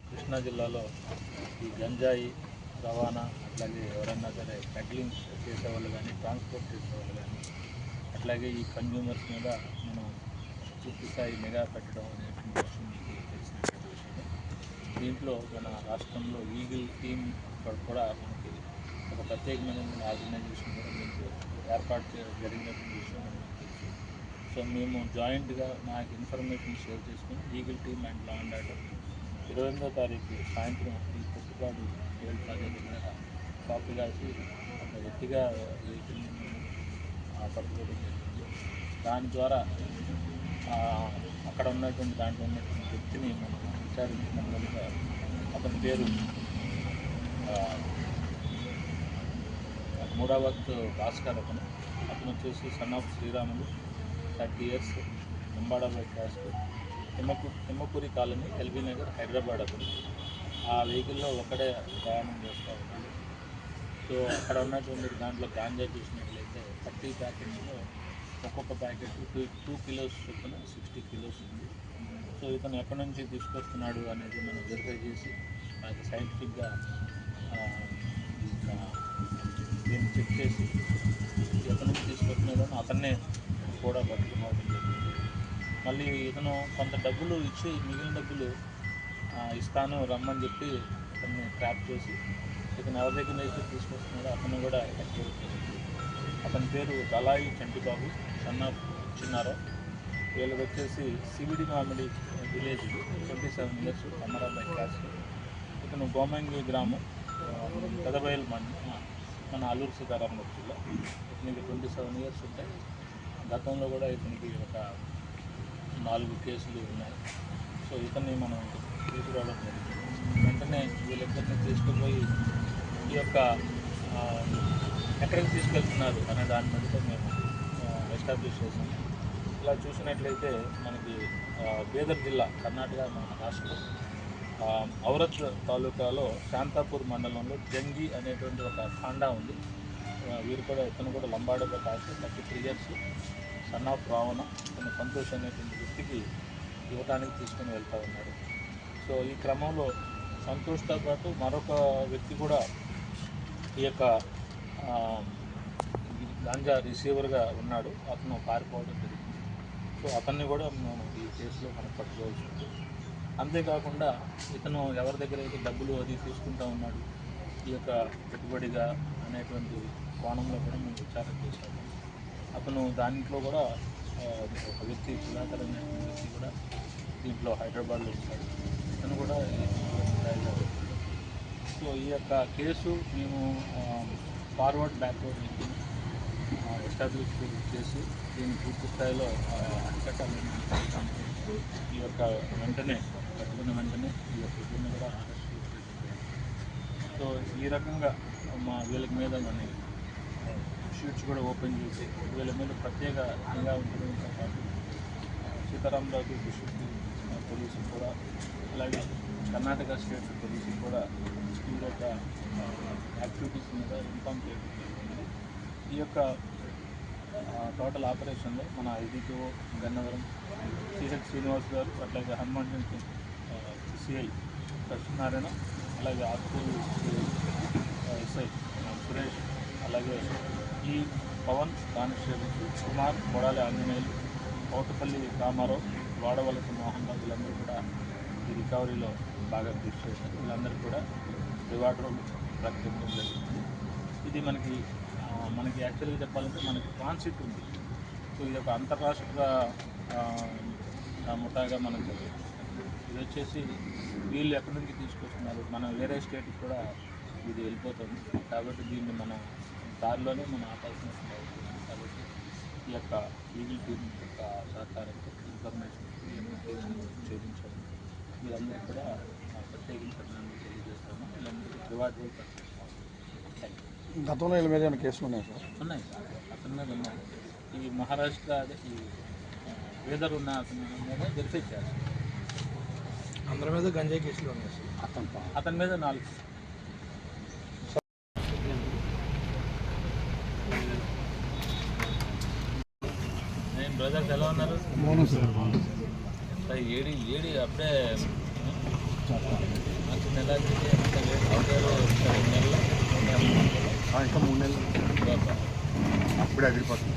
కృష్ణా జిల్లాలో ఈ గంజాయి రవాణా అట్లాగే ఎవరన్నా సరే పెడ్లింగ్ చేసేవాళ్ళు కానీ ట్రాన్స్పోర్ట్ చేసేవాళ్ళు కానీ అట్లాగే ఈ కన్జ్యూమర్స్ మీద మనం పూర్తి స్థాయి నిఘా పెట్టడం అనేటువంటి విషయం మీకు తెలిసినటువంటి విషయం దీంట్లో మన రాష్ట్రంలో లీగల్ టీమ్ అక్కడ కూడా మనకి ఒక ప్రత్యేకమైన ఆర్గనైజేషన్ కూడా మీకు ఏర్పాటు చేయడం జరిగినటువంటి విషయం తెలుసు. సో మేము జాయింట్గా మాకు ఇన్ఫర్మేషన్ షేర్ చేసుకుని legal team and law and order ఇరవై ఎనిమిదో తారీఖు సాయంత్రం ఈ పుట్టుపాడు టోల్ ప్లాజా దగ్గర కాపీ కాసి ఒక వ్యక్తిగా వెహికల్ పట్టుకోవడం జరిగింది. దాని ద్వారా అక్కడ ఉన్నటువంటి దాంట్లో ఉన్నటువంటి వ్యక్తిని మనం విచారించినట్లుగా అతని పేరు మూడావత్ భాస్కర్ అతను. అతను వచ్చేసి son of Sriramulu thirty years అంబాడాబాద్ caste తిమ్మకు Timmapuri colony L B Nagar Hyderabad అతను. ఆ వెహికల్లో ఒకడే ప్రయాణం చేస్తూ ఉన్నాడు. సో అక్కడ ఉన్నటువంటి దాంట్లో గాంజా చూసినట్లయితే థర్టీ ప్యాకెట్స్లో ఒక్కొక్క ప్యాకెట్ టూ టూ కిలోస్ చొప్పున సిక్స్టీ కిలోస్ ఉంది. సో ఇతను ఎక్కడి నుంచి తీసుకొస్తున్నాడు అనేది మనం వెరిఫై చేసి మనకి సైంటిఫిక్గా దీన్ని చెక్ చేసి ఎక్కడి నుంచి తీసుకొచ్చినదని అతన్నే కూడా పట్టుకున్నాడు మళ్ళీ ఇతను కొంత డబ్బులు ఇచ్చి మిగిలిన డబ్బులు ఇస్తాను రమ్మని చెప్పి అతన్ని ట్రాప్ చేసి ఇతను ఎవరి దగ్గర అయితే తీసుకొస్తున్నాడో అతను కూడా అతని పేరు దళాయి చంటిబాబు సన్న చిన్నారో వీళ్ళకి వచ్చేసి సివిడి మామిడి village twenty seven years Amarabad caste ఇతను గోమంగి గ్రామం. ఆ, పెదబయలు మండలం మన అల్లూరు సీతారామరావు జిల్లా ఇతనికి ట్వంటీ సెవెన్ ఇయర్స్ ఉంటాయి గతంలో కూడా ఇతనికి ఒక నాలుగు కేసులు ఉన్నాయి. సో ఇతన్ని మనం తీసుకురావడం జరిగింది. వెంటనే వీళ్ళిద్దరిని తీసుకుపోయి ఈ యొక్క ఎక్కడికి తీసుకెళ్తున్నారు అనే దాని మీద మేము ఎస్టాబ్లిష్ చేసాము ఇలా చూసినట్లయితే మనకి బీదర్ జిల్లా కర్ణాటక మన రాష్ట్రం. ఔరత్ తాలూకాలో శాంతాపూర్ మండలంలో జంగి అనేటువంటి ఒక తాండా ఉంది. వీరు కూడా ఇతను కూడా లంబాడలో caste thirty three years son of Ravana ఇతను సంతోష్ అనేటువంటి వ్యక్తికి ఇవ్వటానికి తీసుకుని వెళ్తూ ఉన్నాడు. సో ఈ క్రమంలో సంతోష్తో పాటు మరొక వ్యక్తి కూడా ఈ యొక్క గంజా గాంజా రిసీవర్గా ఉన్నాడు. అతను పారిపోవడం జరిగింది. సో అతన్ని కూడా మేము ఈ కేసులో మనం పట్టుకోవాల్సి ఉంది అంతేకాకుండా ఇతను ఎవరి దగ్గర అయితే డబ్బులు అది తీసుకుంటా ఉన్నాడు ఈ యొక్క పెట్టుబడిగా అనేటువంటి కోణంలో కూడా మేము విచారణ చేశాము. అతను దాంట్లో కూడా ఒక వ్యక్తి సుధాకర్ అనేటువంటి వ్యక్తి కూడా దీంట్లో హైదరాబాద్లో ఉంటాడు. ఇతను కూడా సో ఈ యొక్క కేసు మేము ఫార్వర్డ్ బ్యాక్వర్డ్ లింకింగ్ ఎస్టాబ్లిష్ చేసి దీన్ని పూర్తి స్థాయిలో అరికట్టాలని యొక్క వెంటనే పట్టుకున్న వెంటనే ఈ యొక్క ఇద్దరిని కూడా అరెస్ట్ సో ఈ రకంగా మా వీళ్ళకి మీద మన షీట్స్ కూడా ఓపెన్ చేసి వీళ్ళ మీద ప్రత్యేక నిఘా ఉండడంతో పాటు సీతారామరాజు డిస్ట్రిక్ట్ పోలీసులు కూడా అలాగే కర్ణాటక స్టేట్ పోలీసులు కూడా ఈ యొక్క యాక్టివిటీస్ మీద ఇన్ఫామ్ చేయడం జరిగింది. ఈ యొక్క టోటల్ ఆపరేషన్లో మన ఐడిపిఓ గన్నవరం సిహెచ్ శ్రీనివాస్ గారు అట్లాగే హనుమాన్ జంక్షన్ సిఐ సత్యనారాయణ అలాగే ఆత్మూరు ఎస్ఐ సురేష్ అలాగే ఈ పవన్ కానిస్టేబుల్స్ కుమార్ కొడాలి ఆంజనేయులు కోటపల్లి రామారావు వాడవలస మోహన్ రావు వీళ్ళందరూ కూడా ఈ రికవరీలో బాగా కృషి చేశారు. వీళ్ళందరూ కూడా రివార్డ్ రోల్ ప్రకటించడం జరిగింది ఇది మనకి ఆ, యాక్చువల్గా చెప్పాలంటే మనకి ట్రాన్సిట్ ఉంది. సో ఇది ఒక అంతర్రాష్ట్ర ముఠాగా మనం ఇది వచ్చేసి వీళ్ళు ఎక్కడి నుంచి తీసుకొస్తున్నారు? మనం వేరే స్టేట్కి కూడా ఇది వెళ్ళిపోతుంది. కాబట్టి దీన్ని మన దారిలోనే మనం ఆపాల్సిన కాబట్టి ఈ యొక్క ఈగిల్ టీం యొక్క సహకారంతో ఇన్ఫర్మేషన్ ఇవన్నీ ఛేదించాము కూడా ప్రత్యేకించడం ప్రత్యేకించి తెలియజేస్తాము వీళ్ళందరికీ రివార్డ్ కూడా గతంలో వీళ్ళ మీద ఏమైనా కేసులు ఉన్నాయి సార్? ఉన్నాయి సార్. అతని మీద ఉన్నాయి ఈ మహారాష్ట్ర అదే ఈ వేదర్ ఉన్న అతని మీద చేయాలి. అందరి మీద గంజాయి కేసులు ఉన్నాయి సార్. అతను అతని మీద నాలుగు నేను బ్రదర్స్ ఎలా ఉన్నారు? మౌనం సార్. సార్ ఏడి ఏడి అప్పుడే నాకు నెల అయితే అంత వేడి అవుతారు నెలలో ఇంకా మూడు నెలలు. ఇప్పుడే అదిరిపోతుంది.